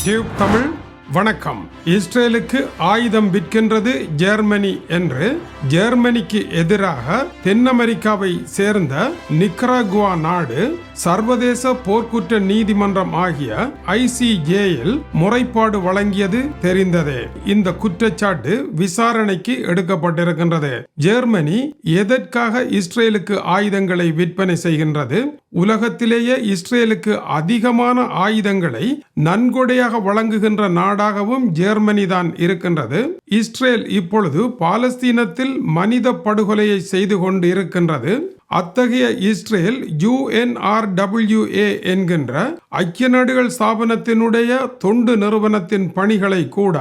Steve Tamil வணக்கம். இஸ்ரேலுக்கு ஆயுதம் விற்கின்றது ஜெர்மனி என்று ஜெர்மனிக்கு எதிராக தென் அமெரிக்காவை சேர்ந்த நிக்கராகுவா நாடு சர்வதேச போர்க்குற்ற நீதிமன்றம் ஆகிய ஐசிஜேயில் முறைப்பாடு வழங்கியது தெரிந்ததே. இந்த குற்றச்சாட்டு விசாரணைக்கு எடுக்கப்பட்டிருக்கின்றது. ஜெர்மனி எதற்காக இஸ்ரேலுக்கு ஆயுதங்களை விற்பனை செய்கின்றது? உலகத்திலேயே இஸ்ரேலுக்கு அதிகமான ஆயுதங்களை நன்கொடையாக வழங்குகின்ற நாடு நாடாகவும் ஜெர்மனி தான் இருக்கின்றது. இஸ்ரேல் இப்பொழுது பாலஸ்தீனத்தில் மனித படுகொலையை செய்து கொண்டு இருக்கின்றது. அத்தகைய இஸ்ரேல் யுஎன்ஆர்டபிள்யூஏ என்கின்ற ஐக்கிய நாடுகள் ஸ்தாபனத்தினுடைய தொண்டு நிறுவனத்தின் பணிகளை கூட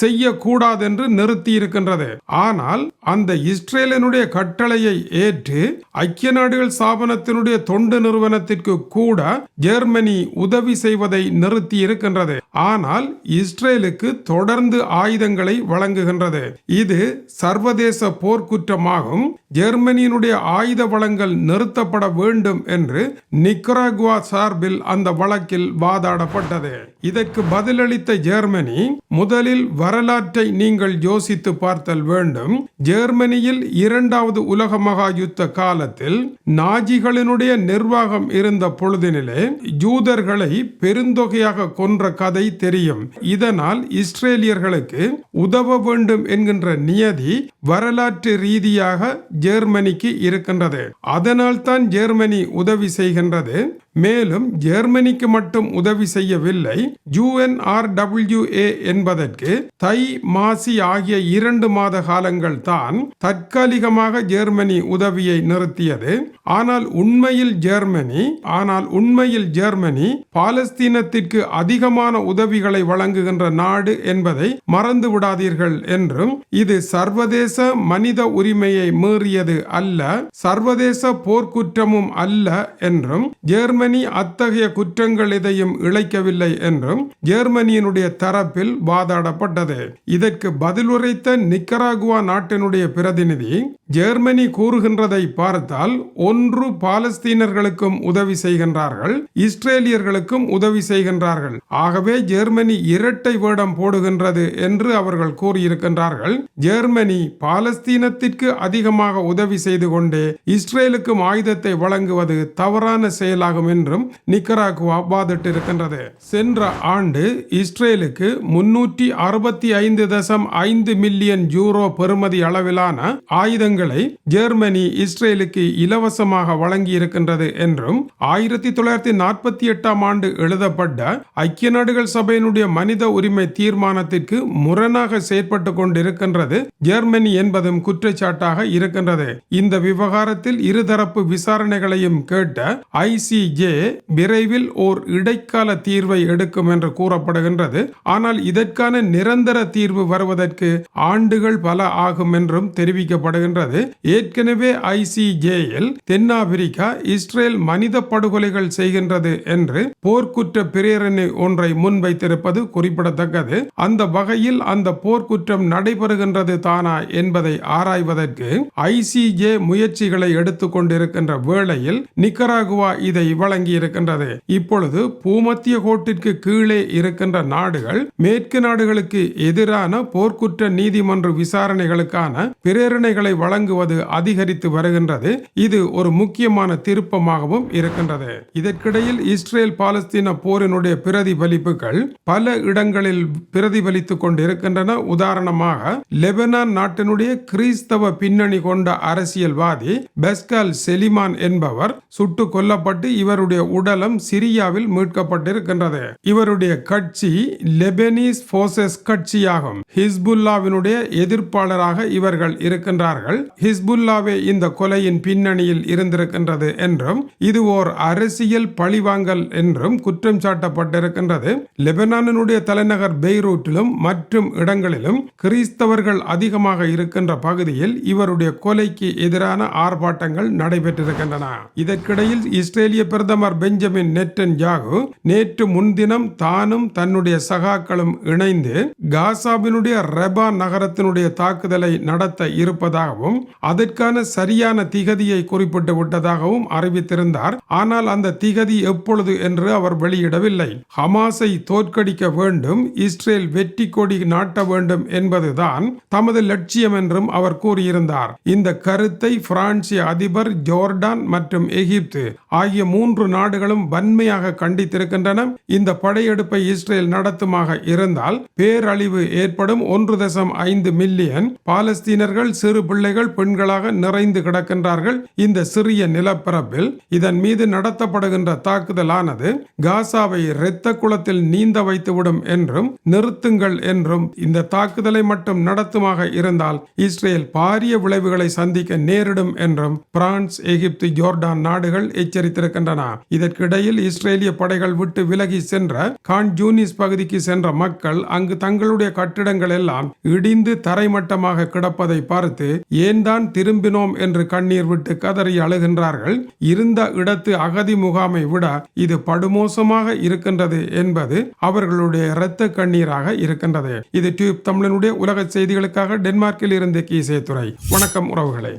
செய்யக்கூடாதென்று நிறுத்தியிருக்கின்றது. ஆனால் அந்த இஸ்ரேலினுடைய கட்டளையை ஏற்று ஐக்கிய நாடுகள் ஸ்தாபனத்தினுடைய தொண்டு நிறுவனத்திற்கு கூட ஜெர்மனி உதவி செய்வதை நிறுத்தி இருக்கின்றது ஆனால் இஸ்ரேலுக்கு தொடர்ந்து ஆயுதங்களை வழங்குகின்றது. இது சர்வதேச போர்க்குற்றமாகும். ஜெர்மனியினுடைய ஆயுத வளங்கள் நிறுத்தப்பட வேண்டும் என்று நிக்கராகுவா சார்பில் அந்த வழக்கில் வாதாடப்பட்டது. இதற்கு பதிலளித்த ஜெர்மனி முதலில் வரலாற்றை நீங்கள் யோசித்து பார்த்தல் வேண்டும். ஜெர்மனியில் இரண்டாவது உலக மகா யுத்த காலத்தில் நாஜிகளினுடைய நிர்வாகம் இருந்த பொழுதினிலே ஜூதர்களை பெருந்தொகையாக கொன்ற கதை தெரியும். இதனால் இஸ்ரேலியர்களுக்கு உதவ வேண்டும் என்கின்ற நியதி வரலாற்று ரீதியாக ஜெர்மனிக்கு இருக்கின்றது. அதனால் தான் ஜெர்மனி உதவி செய்கின்றது. மேலும் ஜெர்மனிக்கு மட்டும் உதவி செய்யவில்லை. யுஎன்ஆர்டபிள்யூஏ என்பதற்கு தை மாசி ஆகிய இரண்டு மாத காலங்கள் தான் தற்காலிகமாக ஜெர்மனி உதவியை நிறுத்தியது. ஆனால் உண்மையில் ஜெர்மனி ஆனால் உண்மையில் ஜெர்மனி பாலஸ்தீனத்திற்கு அதிகமான உதவிகளை வழங்குகின்ற நாடு என்பதை மறந்து விடாதீர்கள் என்றும் இது சர்வதேச மனித உரிமையை மீறியது அல்ல சர்வதேச போர்க்குற்றமும் அல்ல என்றும் ஜெர்மனி ஜெர்மனி அத்தகைய குற்றங்கள் எதையும் இழைக்கவில்லை என்றும் ஜெர்மனியினுடைய தரப்பில் வாதாடப்பட்டது. இதற்கு பதிலுரைத்த நிக்கராகுவா நாட்டினுடைய பிரதிநிதி ஜெர்மனி கூறுகின்றதை பார்த்தால் ஒன்று பாலஸ்தீனர்களுக்கும் உதவி செய்கின்றார்கள் இஸ்ரேலியர்களுக்கும் உதவி செய்கின்றார்கள். ஆகவே ஜெர்மனி இரட்டை வேடம் போடுகின்றது என்று அவர்கள் கூறியிருக்கின்றார்கள். ஜெர்மனி பாலஸ்தீனத்திற்கு அதிகமாக உதவி செய்து கொண்டே இஸ்ரேலுக்கும் ஆயுதத்தை வழங்குவது தவறான செயலாகும் என்றும் நிக்கராகுவா வாதிட்டிருக்கின்றது. சென்ற ஆண்டு இஸ்ரேலுக்கு முன்னூற்றி அறுபத்தி ஐந்து தசம் ஐந்து மில்லியன் யூரோ பெறுமதி அளவிலான ஆயுதங்களை ஜெர்மனி இஸ்ரேலுக்கு இலவசமாக வழங்கியிருக்கின்றது என்றும் ஆயிரத்தி தொள்ளாயிரத்தி நாற்பத்தி எட்டாம் ஆண்டு எழுதப்பட்ட ஐக்கிய நாடுகள் சபையினுடைய மனித உரிமை தீர்மானத்திற்கு முரணாக செயற்பட்டு கொண்டிருக்கின்றது ஜெர்மனி என்பதும் குற்றச்சாட்டாக இருக்கின்றது. இந்த விவகாரத்தில் இருதரப்பு விசாரணைகளையும் கேட்ட ஐசிஜே விரைவில் ஓர் இடைக்கால தீர்வை எடுக்கும் என்று கூறப்படுகின்றது. ஆனால் இதற்கான நிரந்தர தீர்வு வருவதற்கு ஆண்டுகள் பல ஆகும் என்றும் தெரிவிக்கப்படுகின்றது. ஏற்கனவே ஐசிஜேயில் தென்னாப்பிரிக்கா இஸ்ரேல் மனித படுகொலைகள் செய்கின்றது என்று போர்க்குற்ற பிரேரணை ஒன்றை முன்வைத்திருப்பது குறிப்பிடத்தக்கது. அந்த வகையில் அந்த போர்க்குற்றம் நடைபெறுகின்றது தானா என்பதை ஆராய்வதற்கு ஐசிஜே முயற்சிகளை எடுத்துக்கொண்டிருக்கின்ற வேளையில் நிக்கராகுவா இதை வழங்கி இருக்கின்றது இப்பொழுது பூமத்திய கோட்டிற்கு கீழே இருக்கின்ற நாடுகள் மேற்கு நாடுகளுக்கு எதிரான போர்க்குற்ற நீதிமன்ற விசாரணைகளுக்கான பிரேரணைகளை வழங்குவது அதிகரித்து வருகின்றது. இது ஒரு முக்கியமான திருப்பமாகவும் இருக்கின்றது. இதற்கிடையில் இஸ்ரேல் பாலஸ்தீன போரினுடைய பிரதிபலிப்புகள் பல இடங்களில் பிரதிபலித்துக் கொண்டிருக்கின்றன. உதாரணமாக லெபனான் நாட்டினுடைய கிறிஸ்தவ பின்னணி கொண்ட அரசியல்வாதி பெஸ்கால் செலிமான் என்பவர் சுட்டுக் கொல்லப்பட்டு இவர் இவருடைய உடலம் சிரியாவில் மீட்கப்பட்டிருக்கின்றது. இவருடைய கட்சி லெபனீஸ் போர்சஸ் கட்சியாகும். ஹிஸ்புல்லாவினுடைய எதிர்ப்பாளராக இவர்கள் இருக்கின்றார்கள். ஹிஸ்புல்லாவே இந்த கொலையின் பின்னணியில் இருந்திருக்கின்றது என்றும் இது ஓர் அரசியல் பழிவாங்கல் என்றும் குற்றம் சாட்டப்பட்டிருக்கின்றது. லெபனானினுடைய தலைநகர் பெய்ரூட்டிலும் மற்றும் இடங்களிலும் கிறிஸ்தவர்கள் அதிகமாக இருக்கின்ற பகுதியில் இவருடைய கொலைக்கு எதிரான ஆர்ப்பாட்டங்கள் நடைபெற்றிருக்கின்றன. இதற்கிடையில் இஸ்ரேலிய பிரதமர் பிரதமர் பெஞ்சமின் நெட்டன் ஜாகு நேற்று முன்தினம் தானும் தன்னுடைய சகாக்களும் இணைந்து காசாவினுடைய ரெபா நகரத்தினுடைய தாக்குதலை நடத்த இருப்பதாகவும் அதற்கான சரியான திகதியை குறிப்பிட்டு விட்டதாகவும் அறிவித்திருந்தார். ஆனால் அந்த திகதி எப்பொழுது என்று அவர் வெளியிடவில்லை. ஹமாஸை தோற்கடிக்க வேண்டும் இஸ்ரேல் வெற்றி கொடி நாட்ட வேண்டும் என்பதுதான் தமது லட்சியம் என்றும் அவர் கூறியிருந்தார். இந்த கருத்தை பிரான்சிய அதிபர் ஜோர்டான் மற்றும் எகிப்து ஆகிய மூன்று மூன்று நாடுகளும் வன்மையாக கண்டித்திருக்கின்றன. இந்த படையெடுப்பை இஸ்ரேல் நடத்துமாக இருந்தால் பேரழிவு ஏற்படும். ஒன்று தசம் ஐந்து மில்லியன் பாலஸ்தீனர்கள் சிறு பிள்ளைகள் பெண்களாக நிறைந்து கிடக்கின்றார்கள். இந்த சிறிய நிலப்பரப்பில் இதன் மீது நடத்தப்படுகின்ற தாக்குதலானது காசாவை இரத்த குளத்தில் நீந்த வைத்துவிடும் என்றும் நிறுத்துங்கள் என்றும் இந்த தாக்குதலை மட்டும் நடத்துமாக இருந்தால் இஸ்ரேல் பாரிய விளைவுகளை சந்திக்க நேரிடும் என்றும் பிரான்ஸ் எகிப்து ஜோர்டான் நாடுகள் எச்சரித்திருக்கின்றன. இதற்கிடையில் இஸ்ரேலிய படைகள் விட்டு விலகி சென்ற கான் ஜூனிஸ் பகுதிக்கு சென்ற மக்கள் அங்கு தங்களுடைய கட்டிடங்கள் எல்லாம் இடிந்து தரைமட்டமாக கிடப்பதை பார்த்து ஏன் தான் திரும்பினோம்? என்று கண்ணீர் விட்டு கதறி அழுகின்றார்கள். இருந்த இடத்து அகதி முகாமை விட இது படுமோசமாக இருக்கின்றது என்பது அவர்களுடைய இரத்த கண்ணீராக இருக்கின்றது. இது டியூப் தமிழனுடைய உலக செய்திகளுக்காக டென்மார்க்கில் இருந்து கீசே துறை வணக்கம் உறவுகளே.